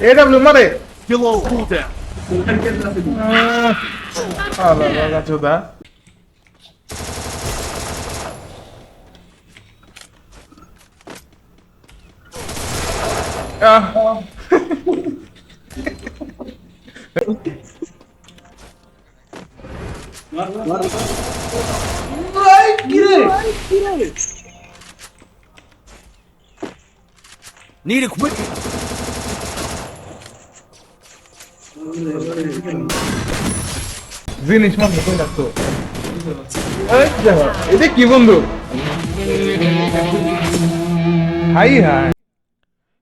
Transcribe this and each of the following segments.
AWM hadi. Below orada. Ah. Allah Allah kaçıyor da. Ah. Var var. Buraya gire. Buraya gire. Need. জিনিস লাগতো এই দেখো, এটা কি বন্ধু? Hi high.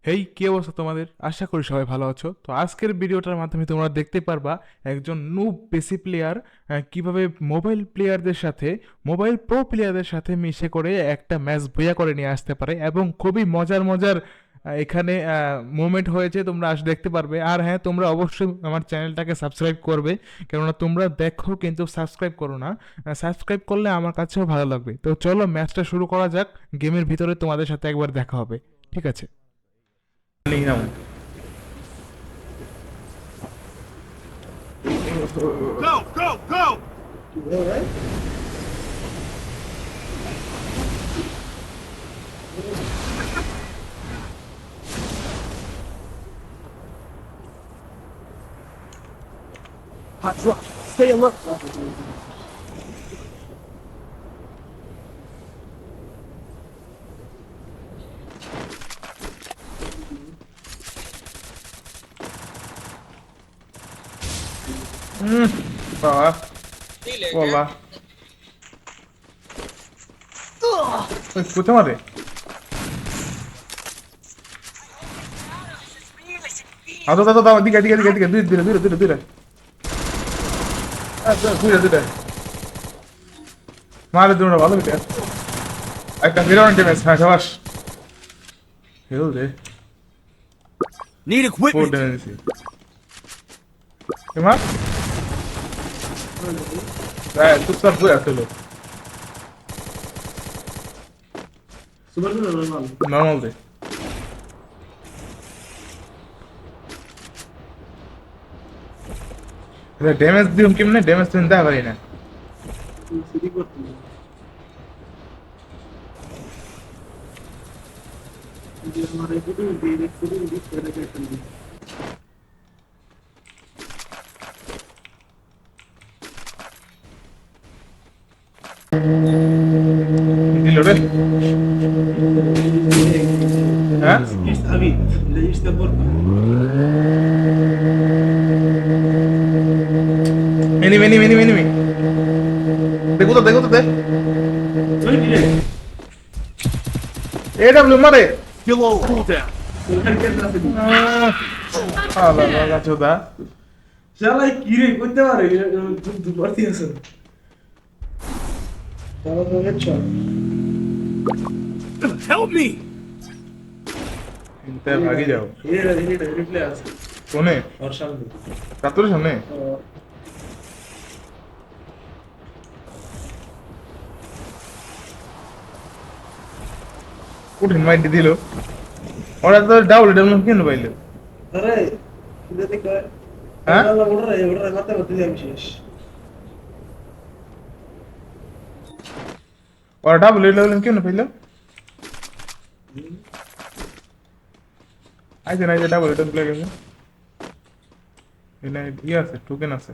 হেই কি অবস্থা তোমাদের? আশা করি সবাই ভালো আছো। তো আজকের ভিডিওটার মাধ্যমে তোমরা দেখতে পারবা একজন নুব পেসি প্লেয়ার কীভাবে মোবাইল প্লেয়ারদের সাথে মোবাইল প্রো প্লেয়ারদের সাথে মিশে করে একটা ম্যাচ বইয়া করে নিয়ে আসতে পারে এবং খুবই মজার মজার এখানে মুভমেন্ট হয়েছে তোমরা আস দেখতে পারবে। আর হ্যাঁ তোমরা অবশ্যই আমার চ্যানেলটাকে সাবস্ক্রাইব করবে কেননা তোমরা দেখো কিন্তু সাবস্ক্রাইব করো না। সাবস্ক্রাইব করলে আমার কাছেও ভালো লাগবে। তো চলো ম্যাচটা শুরু করা যাক। গেমের ভিতরে তোমাদের সাথে একবার দেখা হবে ঠিক আছে? Go, go, go! my truck. Stay alert. Hum, pra lá. Vou lá. Escuta uma vez. Aduh, aduh, aduh, tiga, tiga, tiga, tiga, bira, bira, bira, bira, bira. చూడండి Mağara durumuna bağlı bir de. Ayaktan biri önce mesela savaş. Hildi. Need equipment. Burada neyse. Kim var? Evet, tutsak bu yatırdı. Sıvırdı da normal. Normal değil. એટલે damage દીધું કેમ ને damage થઈને ત્યાં કરીને સુધી કરતું મારે કીધું કીધું કીધું ها؟ ايش تبي؟ ليش تبرك؟ Porta. Enemy enemy enemy enemy দেখো তো দেখো তো দে Soy directo. এডব্লিউ মারে Kilo cooldown. আলা লাগা চোদা শালাই কি রে করতে পারে দু পার্টি আছে তাহলে তো হেডশট Help me. চিন্তা ভাগি যাও এর এর রিপ্লে আছে কোনে ওর সামনে কাতরের সামনে কঠিন মাইটি দিল ওরা তো ডাবল ডাবল কেন পাইলো আরে এটা দেখ হ্যাঁ? আল্লাহ ওড়রে ওড়রে মারতে মারতে দিয়ে আমি শেষ ওরা ডাবল ডাবল কেন পাইলো আইছে না আইছে ডাবল ডাবল গেছে এনে ই আছে টোকেন আছে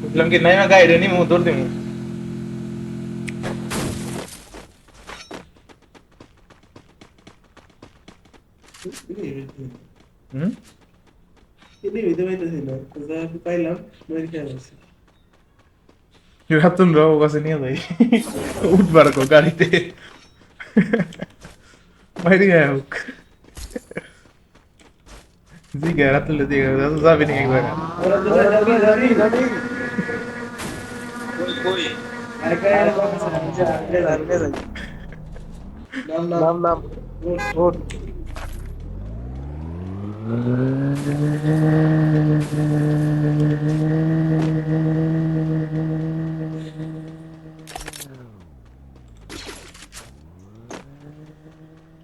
বুঝলাম কি নাই গাইড নি মু দৌড় দিমু হুম এনে হইতে পাইতেছি না যা পাইলাম মেরে খেয়াল আছে রাতুল রাও কাছে নিয়ে যাই উঠবার কো গাড়িতে বাইরে যায় হোক zigarette zigarette zabi ni gimana नाम नाम रोड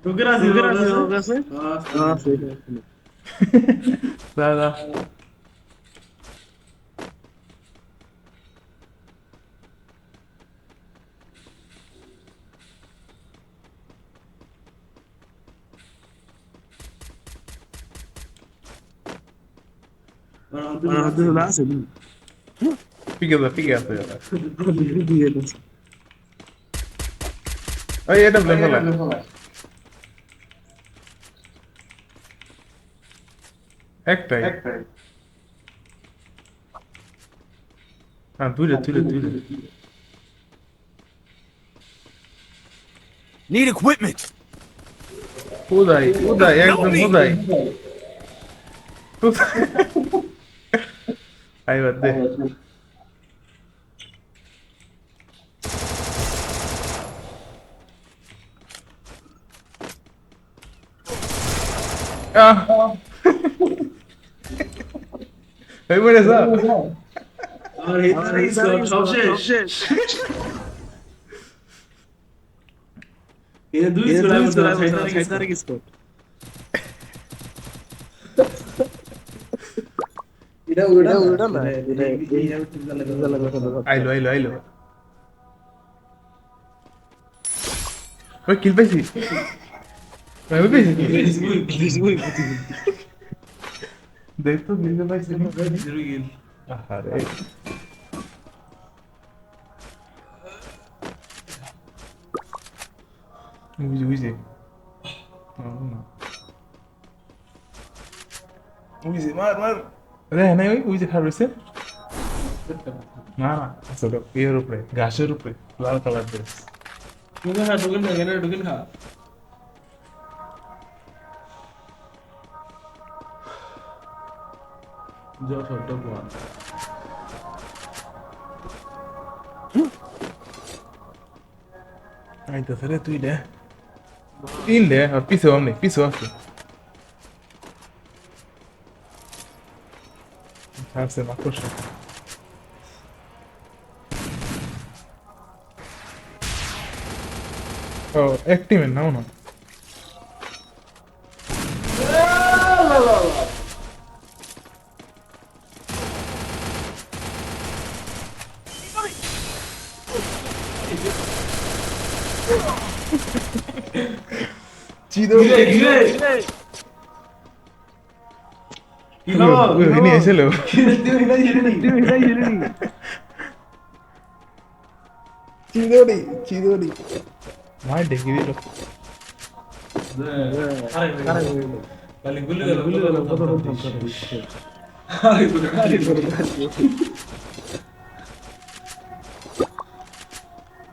रुक रहा है रुक रहा है हाँ हाँ सही है 来来。Pegang lah, pegang tu. Oh, iya, ada belum. একটাই হ্যাঁ দুইটা দুইটা দুইটা Need equipment. উদয় উদয় একদম উদয় আই বাদ দে এই বলে স্যার আর এই সব শেষ এনে দুই স্কোর আমি তো সাইড তারিখ স্কোর এটা ওটা ওটা না এটা এই আইলো আইলো আইলো ওই কিল পাইছি ওই পাইছি দেখ তো কিল পাইছি আরে বুঝি বুঝি বুঝি মার মার রে নাই ওই বুঝি খারাপ হয়েছে না না আসলে ইয়ের উপরে ঘাসের উপরে লাল কালার ড্রেস ঢুকেন খা ঢুকেন খা ঢুকেন খা যত ডবল আইতাছে রে তুই রে তিন রে আর পিছু আমনে পিছু আছে ছাড়ছে মাকড়সা ও এক টিমের নাও না ഇനി അയച്ചല്ലോ ചീതോടി ചീതോടി ഞാൻ ഡിഗ്രിയിലോ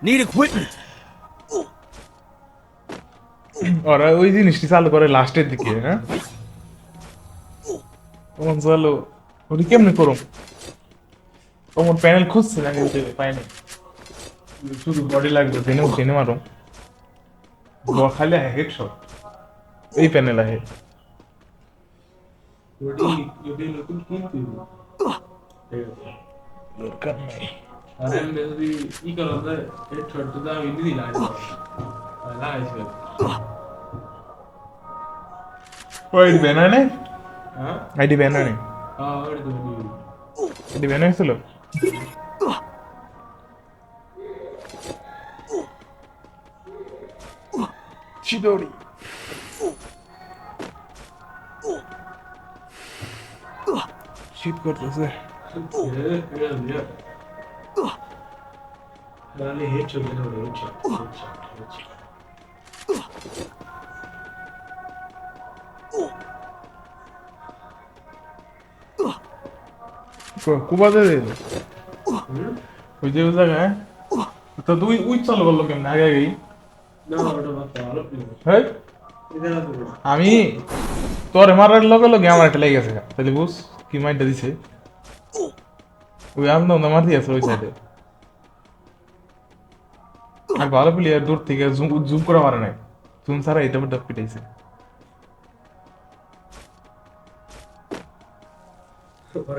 Need equipment. ওরা ওই জিনিসটি চালু করে লাস্টের দিকে হ্যাঁ? তখন চালু ওটি কেমনে করুম তখন প্যানেল খুঁজছে না কিন্তু পাইনি। শুধু বডি লাগবে টেনে টেনে মারো খালি হেড শট। এই প্যানেল আহে। দরকার নাই। আরে আমি যদি ই করো তো এই ছোট তো আমি দিলা লাগাইছি ওই ব্যানার নেই হ্যাঁ আইডি ব্যানার নেই ఓ ఇది బెనానే అది బెనానే ఇది బెనాసులు చిదోడి Shit, Gott, was ist das? কুবাতে দে ওই যে ওই জায়গায়। তো তুই উই চালু করল কেমন? আগে আগেই। হ্যাঁ আমি তোর মারার লগে লগে আমার একটা লেগে গেছে। তাহলে বুঝ কি মাইন্ডটা দিছে। ওই আমদা মারতে আছে ওই সাইডে আর ভালো প্লেয়ার দূর থেকে জুম জুম করে মারে নাই। জুম ছাড়া এটা ডাব পিটাইছে।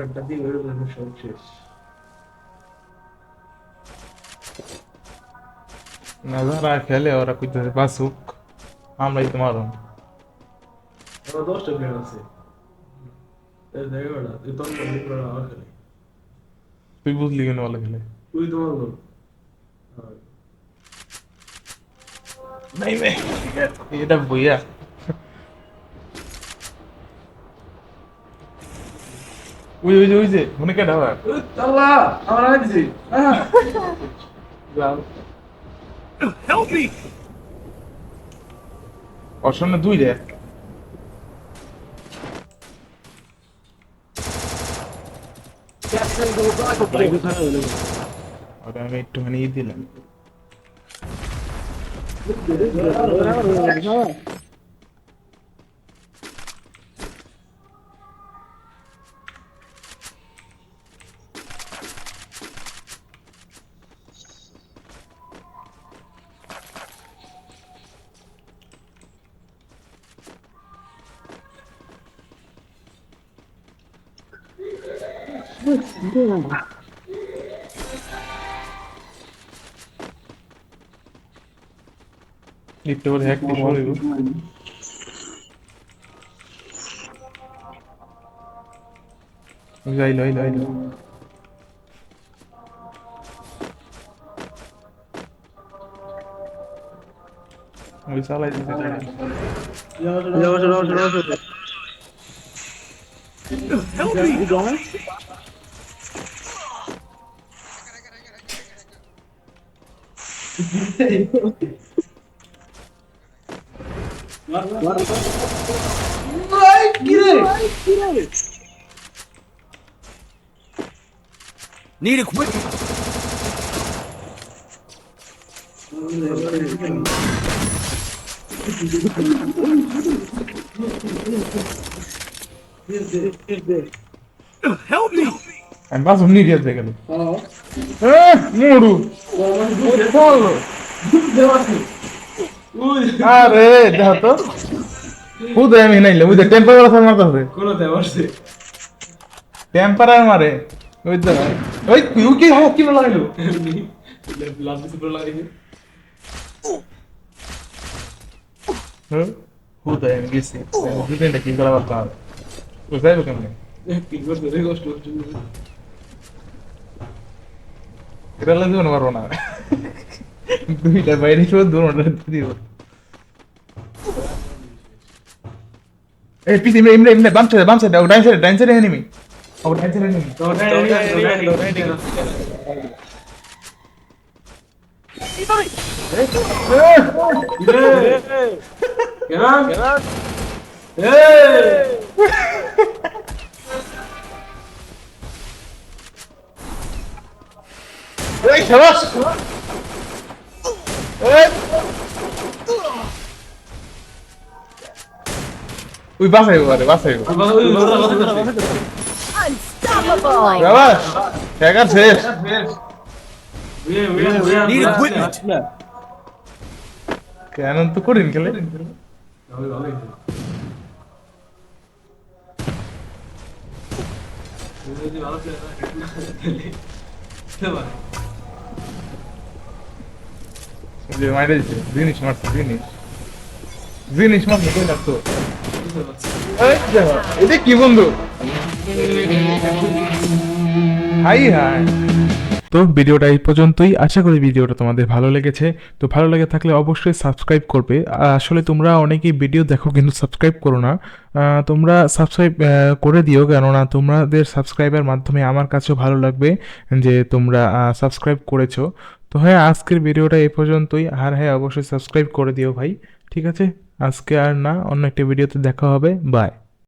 একটা দিন ওই জন্য সব শেষ। না যারা খেলে ওরা কইতেছে বাসুক আমরাই তো মারুন আমার দশটা প্লেয়ার আছে। তুই বুঝলি কেন ভালো খেলে? তুই নাই এটা বইয়া। ওই ওই যে ওই যে মনে আবার আল্লাহ আমার আগে দিছি! ওর সামনে দুই রে। ওটা আমি একটুখানি Liefde hek die sorry hoor. Güzel haydi haydi. Oy sağla edin. het yavaş yavaş ja. Help me! Var var var. Buraya girer. Need a quick. Help me. And that's what need to take it. Hello. Eh, Muru. আরে দেখো তো উদয় আমি নাইলে উদয় temper আছে মারতে হবে কোনো দেওয়ারছে টেম্পারার মারে ওই তো ওই তুই কি হোক কি লাগাইলো লাভ দিছে পুরো লাগাইছে উদয় আমি গেছি দুদিনটা কি করা করতে হবে বুঝাই কেমন কি করতে রে কষ্ট হচ্ছে এটা লাগবে না পারব না দুইটা বাইরে শুধু দুটা দিব এই পিছে ইমরে ইমরে ইমরে বাম সাইড বাম সাইড ও ডাইন সাইড ডাইন সাইড এনিমি ও ডাইন সাইড এনিমি ওই বাসাই Unstoppable! Need equipment! কেন তো করিন খেলে যে মাইরে দিছে, জিনিস মারছে, জিনিস। জিনিস মারছে, কই লাগতো এটা কি বন্ধু? Hi hi. তো ভিডিওটা এই পর্যন্তই। আশা করি ভিডিওটা তোমাদের ভালো লেগেছে। তো ভালো লেগে থাকলে অবশ্যই সাবস্ক্রাইব করবে। আসলে তোমরা অনেকেই ভিডিও দেখো, কিন্তু সাবস্ক্রাইব করো না। তোমরা সাবস্ক্রাইব করে দিও, কেননা তোমাদের সাবস্ক্রাইবের মাধ্যমে আমার কাছেও ভালো লাগবে যে তোমরা সাবস্ক্রাইব করেছ। তো হ্যাঁ আজকের ভিডিওটা এই পর্যন্তই। আর হ্যাঁ অবশ্যই সাবস্ক্রাইব করে দিও ভাই। ঠিক আছে? আজকে আর না, অন্য একটি ভিডিওতে দেখা হবে। বাই